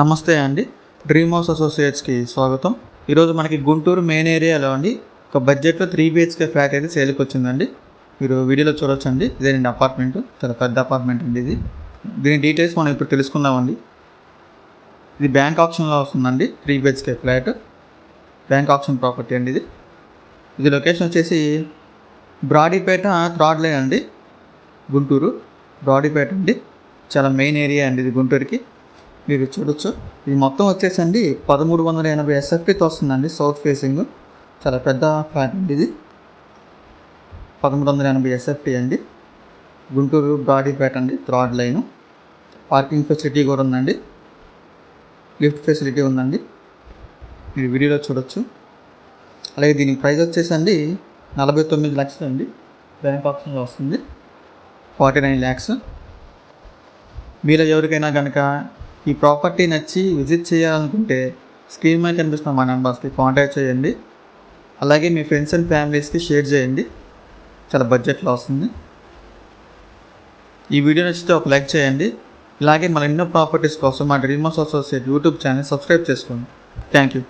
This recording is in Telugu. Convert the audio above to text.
నమస్తే అండి. డ్రీమ్ హౌస్ అసోసియేట్స్కి స్వాగతం. ఈరోజు మనకి గుంటూరు మెయిన్ ఏరియాలో అండి ఒక బడ్జెట్లో త్రీ బిహెచ్కే ఫ్లాట్ అయితే సేల్కి వచ్చిందండి. మీరు వీడియోలో చూడొచ్చండి. ఇదేనండి అపార్ట్మెంట్ చాలా పెద్ద అపార్ట్మెంట్ అండి ఇది. దీని డీటెయిల్స్ మనం ఇప్పుడు తెలుసుకుందామండి. ఇది బ్యాంక్ ఆప్షన్లో వస్తుందండి three BHK flat bank option property అండి ఇది. ఇది లొకేషన్ వచ్చేసి బ్రాడీపేట థ్రాడ్ లైన్ అండి. గుంటూరు బ్రాడీపేట అండి. చాలా మెయిన్ ఏరియా అండి ఇది గుంటూరుకి. మీరు చూడొచ్చు. ఇది మొత్తం వచ్చేసండి పదమూడు వందల ఎనభై ఎస్ఎఫ్టీతో వస్తుందండి సౌత్ ఫేసింగ్ చాలా పెద్ద ఫ్లాట్ అండి ఇది. పదమూడు వందల ఎనభై ఎస్ఎఫ్టీ అండి. గుంటూరు బ్రాడీపేట అండి థ్రాడ్ లైను పార్కింగ్ ఫెసిలిటీ కూడా ఉందండి. లిఫ్ట్ ఫెసిలిటీ ఉందండి. మీరు వీడియోలో చూడొచ్చు. అలాగే దీని ప్రైస్ వచ్చేసండి నలభై తొమ్మిది లక్షలు అండి. బ్యాంక్ ఆప్షన్లో వస్తుంది. ఫార్టీ నైన్ ల్యాక్స్ మీలో ఎవరికైనా కనుక ఈ ప్రాపర్టీ నచ్చి విజిట్ చేయాలనుకుంటే స్క్రీన్ మీద కనిపిస్తున్న మా నెంబర్స్కి కాంటాక్ట్ చేయండి. అలాగే మీ ఫ్రెండ్స్ అండ్ ఫ్యామిలీస్కి షేర్ చేయండి. చాలా బడ్జెట్లో వస్తుంది. ఈ వీడియో నచ్చితే ఒక లైక్ చేయండి. ఇలాగే మన ఎన్నో ప్రాపర్టీస్ కోసం మా dreamers associate YouTube channel subscribe చేసుకోండి. Thank you.